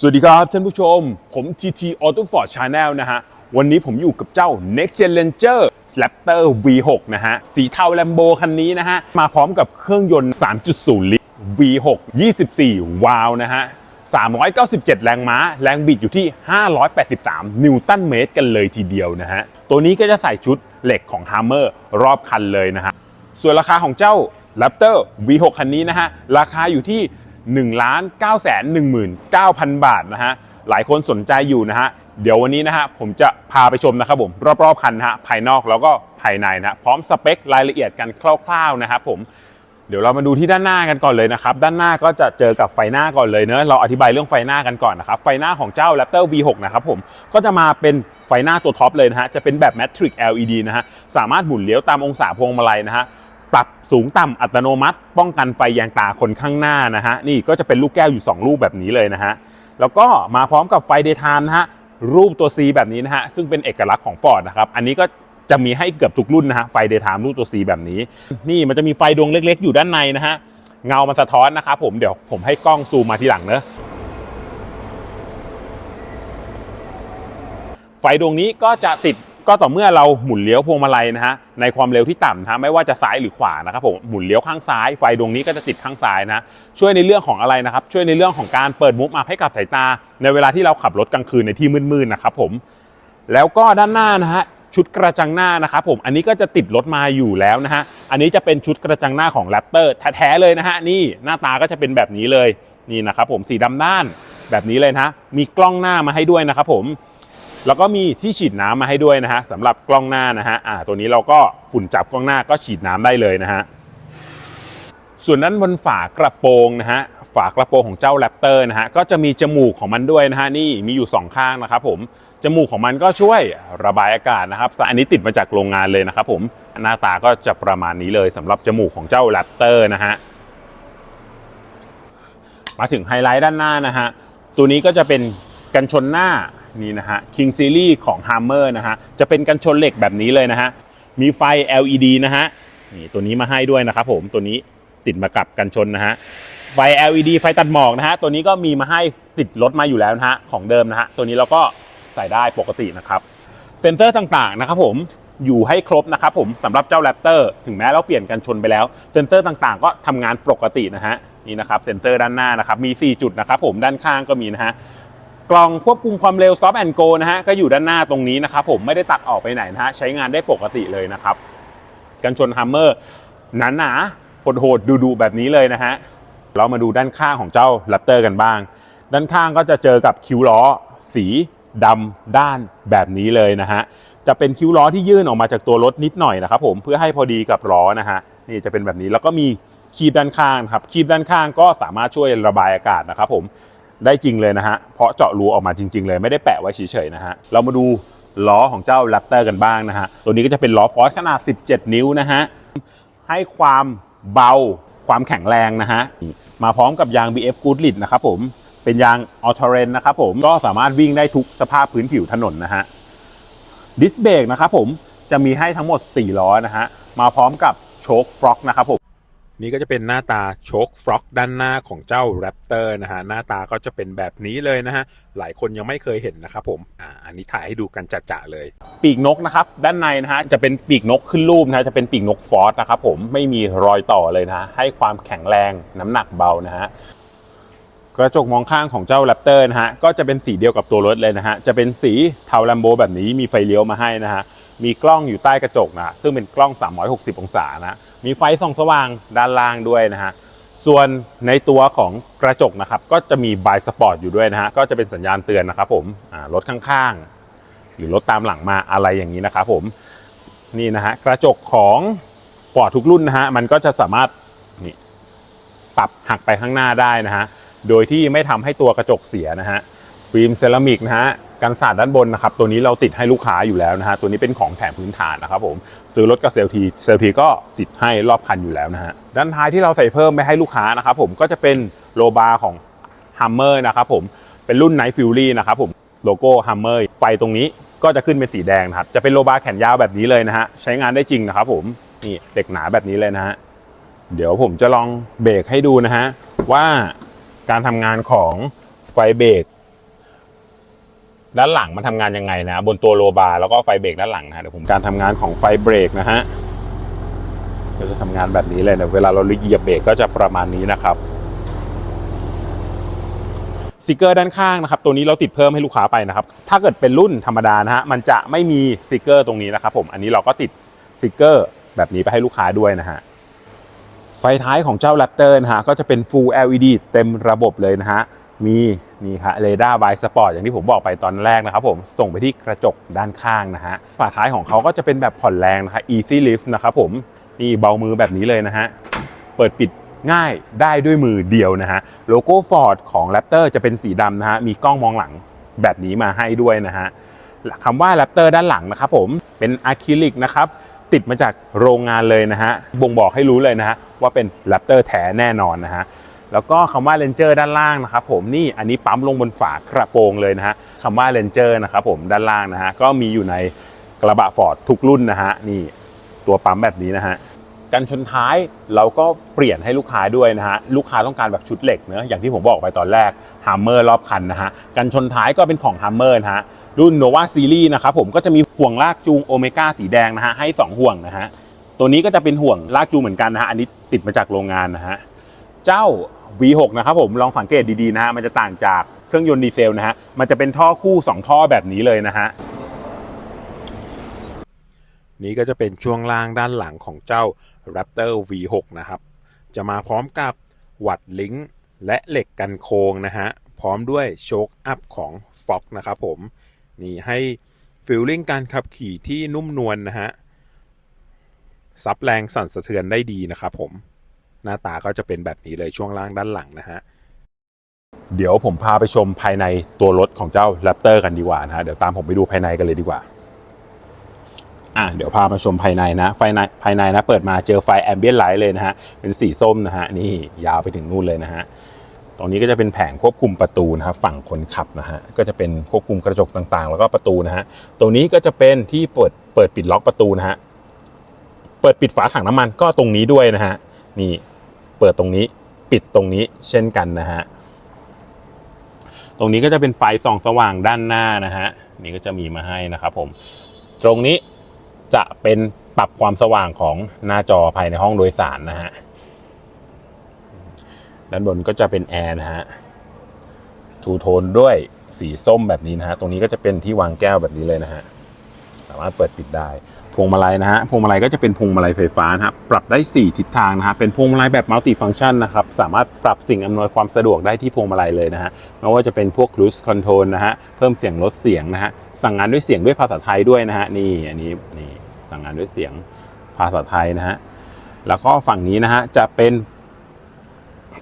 สวัสดีครับท่านผู้ชม ผม GT Auto Ford Channel นะฮะ วันนี้ผมอยู่กับเจ้า Next Gen Ranger Raptor V6 นะฮะ สีเทา Lambo คันนี้นะฮะ มาพร้อมกับเครื่องยนต์ 3.0 ลิตร V6 24 วาล์วนะฮะ 397 แรงม้า แรงบิดอยู่ที่ 583 นิวตันเมตรกันเลยทีเดียวนะฮะ ตัวนี้ก็จะใส่ชุดเหล็กของ Hammer รอบคันเลยนะฮะ ส่วนราคาของเจ้า Raptor V6 คันนี้นะฮะ ราคาอยู่ที่ 1 9 1 9 0 0 0 บาทนะฮะหลายคนสนใจอยู่นะฮะเดี๋ยววันนี้นะฮะผมจะพาไปชมนะครับผมรอบๆคันนะฮะภายนอกแล้วก็ภายในนะฮะพร้อมสเปครายละเอียดกันคร่าวๆนะครับผมเดี๋ยวเรามาดูที่ด้านหน้ากันก่อนเลยนะครับ ด้านหน้าก็จะเจอกับไฟหน้าก่อนเลยเนอะเราอธิบายเรื่องไฟหน้ากันก่อนนะครับ ไฟหน้าของเจ้า Raptor V6 นะครับผม ก็จะมาเป็นไฟหน้าตัวท็อปเลยนะฮะ จะเป็นแบบ Matrix LED นะฮะ สามารถหมุนเลี้ยวตามองศาพวงมาลัยนะฮะ ปรับสูงต่ำอัตโนมัติ ป้องกันไฟแยงตาคนข้างหน้านะฮะนี่ก็จะเป็นลูกแก้วอยู่ 2 ลูกแบบนี้เลยนะฮะแล้วก็มาพร้อมกับไฟ daytime นะฮะรูปตัว C แบบนี้นะฮะซึ่งเป็นเอกลักษณ์ของ Ford นะครับอันนี้ก็จะมีให้เกือบทุกรุ่นนะฮะไฟ daytime รูปตัว C แบบนี้ นี่มันจะมีไฟดวงเล็ก ๆ อยู่ด้านในนะฮะเงามันสะท้อนนะครับผมเดี๋ยวผมให้กล้องซูมมาทีหลังเนอะไฟดวงนี้ก็จะติด ก็ต่อเมื่อเราหมุนเลี้ยวพวงมาลัยนะฮะในความเร็วที่ต่ำนะฮะไม่ว่าจะซ้ายหรือขวานะครับผมหมุนเลี้ยวข้างซ้ายไฟดวงนี้ก็จะติดข้างซ้ายนะช่วยในเรื่องของอะไรนะครับช่วยในเรื่องของการเปิดมุมอัพให้กับสายตา ในเวลาที่เราขับรถกลางคืนในที่มืดๆนะครับผมแล้วก็ด้านหน้านะฮะชุดกระจังหน้านะครับผมอันนี้ก็จะติดรถมาอยู่แล้วนะฮะอันนี้จะเป็นชุดกระจังหน้าของ Raptor แท้ๆเลยนะฮะนี่หน้าตาก็จะเป็นแบบนี้เลยนี่นะครับผมสีดำด้านแบบนี้เลยนะมีกล้องหน้ามาให้ด้วยนะครับผม แล้วก็มีที่ฉีดน้ำมาให้ด้วยนะฮะสำหรับกล้องหน้านะฮะอ่าตัวนี้เราก็ฝุ่นจับกล้องหน้าก็ฉีดน้ำได้เลยนะฮะส่วนด้านบนฝากระโปรงนะฮะฝากระโปรงของเจ้าแรปเตอร์นะฮะก็จะมีจมูกของมันด้วยนะฮะนี่มีอยู่สองข้างนะครับผมจมูกของมันก็ช่วยระบายอากาศนะครับอันนี้ติดมาจากโรงงานเลยนะครับผมหน้าตาก็จะประมาณนี้เลยสำหรับจมูกของเจ้าแรปเตอร์นะฮะมาถึงไฮไลท์ด้านหน้านะฮะตัวนี้ก็จะเป็น กันชนหน้านี่นะฮะ King Series ของ Hammer นะฮะ จะเป็นกันชนเหล็กแบบนี้เลยนะฮะ มีไฟ LED นะฮะ นี่ตัวนี้มาให้ด้วยนะครับผม ตัวนี้ติดมากับกันชนนะฮะ ไฟ LED ไฟตัดหมอกนะฮะ ตัวนี้ก็มีมาให้ติดรถมาอยู่แล้วนะฮะ ของเดิมนะฮะ ตัวนี้เราก็ใส่ได้ปกตินะครับ เซนเซอร์ต่างๆนะครับผมอยู่ให้ครบนะครับผมสำหรับเจ้า Raptor ถึงแม้เราเปลี่ยนกันชนไปแล้ว เซนเซอร์ต่างๆ ก็ทำงานปกตินะฮะนี่นะครับเซนเซอร์ด้านหน้านะครับมี 4 จุดนะครับผมด้านข้างก็มีนะฮะ กล่องควบคุมความเร็ว Stop and Go นะฮะก็อยู่ด้านหน้าตรงนี้นะครับผมไม่ได้ตัดออกไปไหนนะฮะใช้งานได้ปกติเลยนะครับ กันชนฮัมเมอร์หนาหนาๆโหดๆดูๆแบบนี้เลยนะฮะเรามาดูด้านข้างของเจ้า Raptor กันบ้าง ด้านข้างก็จะเจอกับคิ้วล้อ สีดำด้านแบบนี้เลยนะฮะจะเป็นคิ้วล้อที่ยื่นออกมาจากตัวรถนิดหน่อยนะครับผมเพื่อให้พอดีกับล้อนะฮะนี่จะเป็นแบบนี้แล้วก็มีคีบด้านข้างครับคีบด้านข้างก็สามารถช่วยระบายอากาศนะครับผม ได้จริงเลยนะฮะ เพราะเจาะรูออกมาจริง ๆ เลยไม่ได้แปะไว้เฉยๆนะฮะ เรามาดูล้อของเจ้า Raptor กันบ้างนะฮะ ตัวนี้ก็จะเป็นล้อฟอร์สขนาด 17 นิ้วนะฮะ ให้ความเบาความแข็งแรงนะฮะ มาพร้อมกับยาง BF Goodrich นะครับผม เป็นยาง All Terrain นะครับผม ก็สามารถวิ่งได้ทุกสภาพพื้นผิวถนนนะฮะ ดิสเบรกนะครับผม จะมีให้ทั้งหมด 4 ล้อนะฮะ มาพร้อมกับโชคฟล็อกนะครับผม นี่ก็จะเป็นหน้าตาโชคฟล็อกด้านหน้าของเจ้า Raptor นะฮะหน้าตาก็จะเป็นแบบนี้เลยนะฮะหลายคนยังไม่เคยเห็นนะครับผมอ่าอันนี้ถ่ายให้ดูกันจะๆเลย ปีกนกนะครับด้านในนะฮะจะเป็นปีกนกขึ้นรูปนะฮะจะเป็นปีกนกฟอสนะครับผมไม่มีรอยต่อเลยนะฮะให้ความแข็งแรงน้ำหนักเบานะฮะกระจกมองข้างของเจ้า Raptor นะฮะก็จะเป็นสีเดียวกับตัวรถเลยนะฮะจะเป็นสีเทาแลมโบแบบนี้มีไฟเลี้ยวมาให้นะฮะมีกล้องอยู่ใต้กระจกนะซึ่งเป็นกล้อง 360 องศานะ มีไฟส่องสว่างด้านล่างด้วยนะฮะส่วนในตัวของกระจกนะครับ ก็จะมีบายสปอร์ตอยู่ด้วยนะฮะก็จะเป็นสัญญาณเตือนนะครับผมอ่ารถข้างๆ หรือรถตามหลังมาอะไรอย่างนี้นะครับผมนี่นะฮะกระจกของฟอร์ดทุกรุ่นนะฮะมันก็จะสามารถนี่ปรับหักไปข้างหน้าได้นะฮะโดยที่ไม่ทำให้ตัวกระจกเสียนะฮะฟิล์มเซรามิกนะฮะ กันสาดด้านบนนะครับตัวนี้เราติดให้ลูกค้าอยู่แล้วนะฮะตัวนี้เป็นของแถมพื้นฐานนะครับผมซื้อรถกับเซลทีเซลทีก็ติดให้รอบคันอยู่แล้วนะฮะด้านท้ายที่เราใส่เพิ่มไม่ให้ลูกค้านะครับผมก็จะเป็นโลบาของ Hummer นะครับผมเป็นรุ่น Night Fury นะครับผมโลโก้ Hummer ไฟตรงนี้ก็จะขึ้นเป็นสีแดงนะครับจะเป็นโลบาแขนยาวแบบนี้เลยนะฮะใช้งานได้จริงนะครับผมนี่เหล็กหนาแบบนี้เลยนะฮะเดี๋ยวผมจะลองเบรกให้ดูนะฮะว่าการทำงานของไฟเบรก ด้านหลังมันทำงานยังไงนะ บนตัวโลบาร์แล้วก็ไฟเบรกด้านหลังนะเดี๋ยวผมการทำงานของไฟเบรกนะฮะก็จะทำงานแบบนี้เลยเนะเวลาเราเหยียบเบรกก็จะประมาณนี้นะครับสติกเกอร์ด้านข้างนะครับตัวนี้เราติดเพิ่มให้ลูกค้าไปนะครับ ถ้าเกิดเป็นรุ่นธรรมดานะฮะมันจะไม่มีสติกเกอร์ตรงนี้นะครับผมอันนี้เราก็ติดสติกเกอร์แบบนี้ไปให้ลูกค้าด้วยนะฮะไฟท้ายของเจ้า Raptor นะฮะก็จะเป็น Full LED เต็มระบบเลยนะฮะมี นี่ฮะเรดาร์ไบสปอร์ตอย่างที่ผมบอกไปตอนแรกนะครับผมส่งไปที่กระจกด้านข้างนะฮะฝาท้ายของเขาก็จะเป็นแบบผ่อนแรงนะฮะ Easy Lift นะครับผมนี่เบามือแบบนี้เลยนะฮะเปิดปิดง่ายได้ด้วยมือเดียวนะฮะโลโก้ Ford ของ Raptor จะเป็นสีดำนะฮะมีกล้องมองหลังแบบนี้มาให้ด้วยนะฮะคำว่า Raptor ด้านหลังนะครับผมเป็นอะคริลิกนะครับติดมาจากโรงงานเลยนะฮะบ่งบอกให้รู้เลยนะฮะว่าเป็นแรปเตอร์แท้แน่นอนนะฮะ แล้วก็คำว่า Ranger ด้านล่างนะครับผมนี่อันนี้ปั๊มลงบนฝากระโปรงเลยนะฮะคำว่า Ranger นะครับผมด้านล่างนะฮะก็มีอยู่ในกระบะฟอร์ดทุกรุ่นนะฮะนี่ตัวปั๊มแบบนี้นะฮะกันชนท้ายเราก็เปลี่ยนให้ลูกค้าด้วยนะฮะลูกค้าต้องการแบบชุดเหล็กเนอะอย่างที่ผมบอกไปตอนแรก Hammer รอบคันนะฮะกันชนท้ายก็เป็นของ Hammer นะฮะรุ่น Nova Series นะครับผมก็จะมีห่วงลากจูงโอเมก้าสีแดงนะฮะให้ 2 ห่วงนะฮะตัวนี้ก็จะเป็นห่วงลากจูงเหมือนกันนะฮะอันนี้ติดมาจากโรงงานนะฮะเจ้า V6 นะครับผมลองสังเกตดีๆนะฮะมันจะต่างจากเครื่องยนต์ดีเซลนะฮะมันจะเป็นท่อคู่ 2 ท่อแบบนี้เลยนะฮะนี่ก็จะเป็นช่วงล่างด้านหลังของเจ้า Raptor V6 นะครับ จะมาพร้อมกับวัดลิงก์และเหล็กกันโค้งนะฮะ พร้อมด้วยโชคอัพของ Fox นะครับผม นี่ให้ฟิลลิ่งการขับขี่ที่นุ่มนวลนะฮะ ซับแรงสั่นสะเทือนได้ดีนะครับผม น้าตาก็จะเป็นแบบนี้เลยช่วงล่างด้านหลังนะฮะเดี๋ยวผมพาไปชมภายในตัวรถของเจ้า Raptor กันดีกว่านะฮะเดี๋ยวตามผมไปดูภายในกันเลยดีกว่าอะเดี๋ยวพามาชมภายในนะไฟในภายในนะเปิดมาเจอไฟแอมเบียนไลท์เลยนะฮะเป็นสีส้มนะฮะนี่ยาวไปถึงนู่นเลยนะฮะตรงนี้ก็จะเป็นแผงควบคุมประตูนะครับฝั่งคนขับนะฮะก็จะเป็นควบคุมกระจกต่างๆ แล้วก็ประตูนะฮะตรงนี้ก็จะเป็นที่เปิดเปิดปิดล็อกประตูนะฮะเปิดปิดฝาถังน้ำมันก็ตรงนี้ด้วยนะฮะนี่ เปิดตรงนี้ปิดตรงนี้เช่นกันนะฮะ ตรงนี้ก็จะเป็นไฟส่องสว่างด้านหน้านะฮะ นี่ก็จะมีมาให้นะครับผม ตรงนี้จะเป็นปรับความสว่างของหน้าจอภายในห้องโดยสารนะฮะ ด้านบนก็จะเป็นแอร์นะฮะ ทูโทนด้วยสีส้มแบบนี้นะฮะ ตรงนี้ก็จะเป็นที่วางแก้วแบบนี้เลยนะฮะ สามารถเปิดปิดได้ พวงมาลัยนะฮะพวงมาลัยก็จะเป็นพวงมาลัยไฟฟ้านะครับปรับได้ 4 ทิศทางนะฮะเป็นพวงมาลัยแบบมัลติฟัง c t ชันนะครับสามารถปรับสิ่งอำนวยความสะดวกได้ที่พวงมาลัยเลยนะฮะไม่ว่าจะเป็นพวก cruise control นะฮะเพิ่มเสียงลดเสียงนะฮะสั่งงานด้วยเสียงด้วยภาษาไทยด้วยนะฮะนี่อันนี้นี่สั่งงานด้วยเสียงภาษาไทยนะฮะแล้วก็ฝั่งนี้นะฮะจะเป็น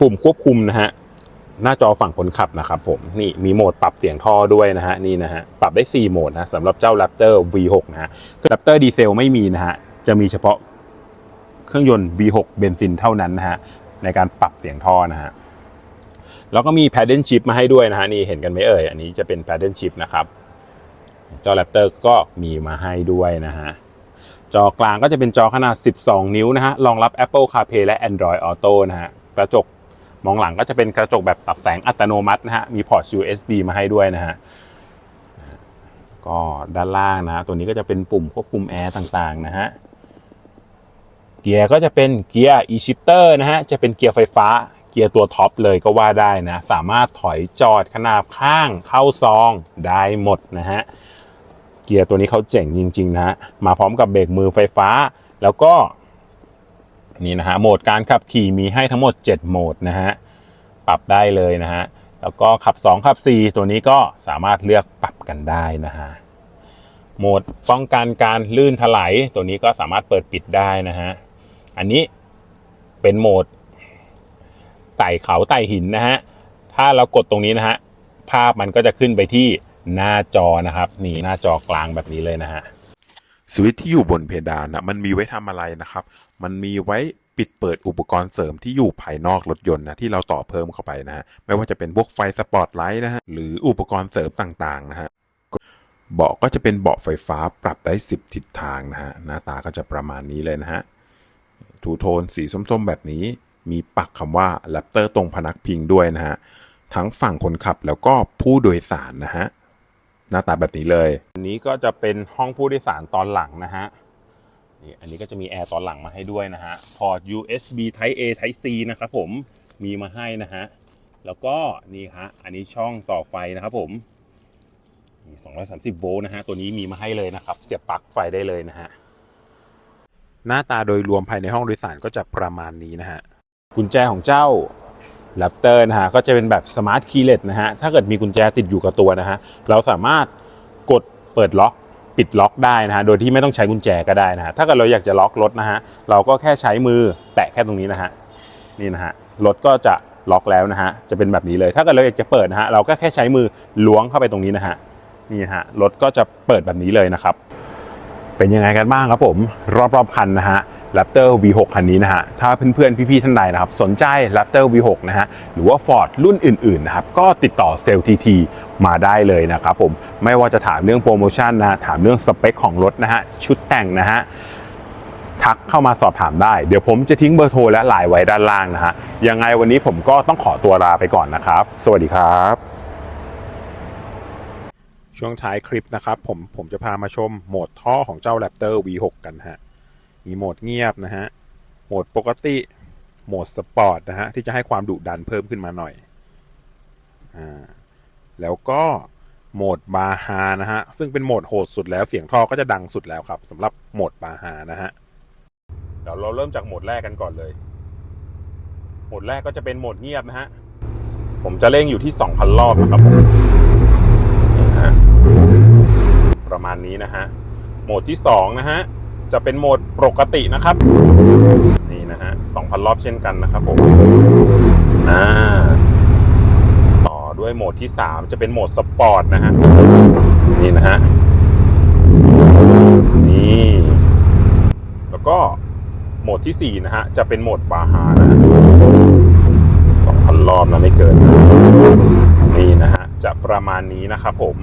ปุ่มควบคุมนะฮะ หน้าจอฝั่งคนขับนะครับผมนี่มีโหมดปรับเสียงท่อด้วยนะฮะนี่นะฮะปรับได้ 4 โหมดนะสำหรับเจ้า Raptor V6 นะฮะ Raptor ดีเซลไม่มีนะฮะจะมีเฉพาะเครื่องยนต์ V6 เบนซินเท่านั้นนะฮะในการปรับเสียงท่อนะฮะแล้วก็มี Paddle Shift มาให้ด้วยนะฮะนี่เห็นกันไหมเอ่ยอันนี้จะเป็น Paddle Shift นะครับเจ้า Raptor ก็มีมาให้ด้วยนะฮะจอกลางก็จะเป็นจอขนาด 12 นิ้วนะฮะรองรับ Apple CarPlay และ Android Auto นะฮะกระจก มองหลังก็จะเป็นกระจกแบบตัดแสงอัตโนมัตินะฮะ มีพอร์ต USB มาให้ด้วยนะฮะ ก็ด้านล่างนะ ตัวนี้ก็จะเป็นปุ่มควบคุมแอร์ต่างๆนะฮะ เกียร์ก็จะเป็นเกียร์ e-shifter นะฮะ จะเป็นเกียร์ไฟฟ้า เกียร์ตัวท็อปเลยก็ว่าได้นะ สามารถถอยจอดขนาบข้างเข้าซองได้หมดนะฮะ เกียร์ตัวนี้เขาเจ๋งจริงๆนะฮะมาพร้อมกับเบรกมือไฟฟ้า แล้วก็ นี่นะฮะโหมดการขับขี่มีให้ทั้งหมด 7 โหมดนะฮะปรับได้เลยนะฮะแล้วก็ขับ 2 ขับ 4 ตัวนี้ก็สามารถเลือกปรับกันได้นะฮะโหมดป้องกันการลื่นถลายตัวนี้ก็สามารถเปิดปิดได้นะฮะอันนี้เป็นโหมดไต่เขาไต่หินนะฮะถ้าเรากดตรงนี้นะฮะภาพมันก็จะขึ้นไปที่หน้าจอนะครับ นี่หน้าจอกลางแบบนี้เลยนะฮะ สวิตช์ที่อยู่บนเพดานนะมันมีไว้ทำอะไรนะครับ มันมีไว้ปิดเปิดอุปกรณ์เสริมที่อยู่ภายนอกรถยนต์นะที่เราต่อเพิ่มเข้าไปนะฮะไม่ว่าจะเป็นพวกไฟสปอตไลท์นะฮะหรืออุปกรณ์เสริมต่างๆนะฮะเบาะก็จะเป็นเบาะไฟฟ้าปรับได้ 10 ทิศทางนะฮะหน้าตาก็จะประมาณนี้เลยนะฮะทูโทนสีส้มๆ แบบนี้มีปักคำว่า Raptor ตรงพนักพิงด้วยนะฮะทั้งฝั่งคนขับแล้วก็ผู้โดยสารนะฮะ หน้าตาแบบนี้เลยอันนี้ก็จะเป็นห้องผู้โดยสารตอนหลังนะฮะนี่อันนี้ก็จะมีแอร์ตอนหลังมาให้ด้วยนะฮะพอร์ต USB Type A Type C นะครับผมมีมาให้นะฮะแล้วก็นี่ฮะอันนี้ช่องต่อไฟนะครับผมนี่230 โวลต์นะฮะ ตัวนี้มีมาให้เลยนะครับ เสียบปลั๊กไฟได้เลยนะฮะ หน้าตาโดยรวมภายในห้องโดยสารก็จะประมาณนี้นะฮะ กุญแจของเจ้า Raptor นะฮะก็จะเป็นแบบ Smart Keyless นะฮะถ้าเกิดมีกุญแจติดอยู่กับตัวนะฮะเราสามารถกดเปิดล็อกปิดล็อกได้นะฮะโดยที่ไม่ต้องใช้กุญแจก็ได้นะฮะถ้าเกิดเราอยากจะล็อกรถนะฮะเราก็แค่ใช้มือแตะแค่ตรงนี้นะฮะนี่นะฮะรถก็จะล็อกแล้วนะฮะจะเป็นแบบนี้เลย ถ้าเกิดเราอยากจะเปิดนะฮะเราก็แค่ใช้มือล้วงเข้าไปตรงนี้นะฮะนี่ฮะรถก็จะเปิดแบบนี้เลยนะครับ เป็นยังไงกันบ้างครับผม รอบๆคันนะฮะ Raptor V6 คันนี้นะฮะ ถ้าเพื่อนๆ พี่ๆ ท่านใดนะครับ สนใจ Raptor V6 นะฮะ หรือว่า Ford รุ่นอื่นๆ นะครับ ก็ติดต่อเซลล์ TT มาได้เลยนะครับผม ไม่ว่าจะถามเรื่องโปรโมชั่นนะฮะถามเรื่องสเปคของรถนะฮะ ชุดแต่งนะฮะ ทักเข้ามาสอบถามได้ เดี๋ยวผมจะทิ้งเบอร์โทรและไลน์ไว้ด้านล่างนะฮะ ยังไงวันนี้ผมก็ต้องขอตัวลาไปก่อนนะครับ สวัสดีครับช่วงท้ายคลิปนะครับผมผมจะพามาชมโหมดท่อของเจ้า Raptor V6 กันฮะ มีโหมดเงียบนะฮะ โหมดปกติ โหมดสปอร์ตนะฮะ ที่จะให้ความดุดันเพิ่มขึ้นมาหน่อย อ่า แล้วก็โหมดบาฮานะฮะ ซึ่งเป็นโหมดโหดสุดแล้ว เสียงท่อก็จะดังสุดแล้วครับสำหรับโหมดบาฮานะฮะ เดี๋ยวเราเริ่มจากโหมดแรกกันก่อนเลย โหมดแรกก็จะเป็นโหมดเงียบนะฮะ ผมจะเร่งอยู่ที่ 2,000 รอบนะครับผมประมาณนี้นะฮะ โหมดที่ 2 นะฮะ จะเป็นโหมดปกตินะครับ นี่นะฮะ2,000 รอบเช่นกันนะครับผมอ่าต่อด้วยโหมดที่ 3 จะเป็นโหมดสปอร์ตนะฮะนี่นะฮะนี่แล้วก็โหมดที่ 4 นะฮะ จะเป็นโหมดบาฮานะ2,000 รอบนะไม่เกิน นี่นะฮะ จะประมาณนี้นะครับผม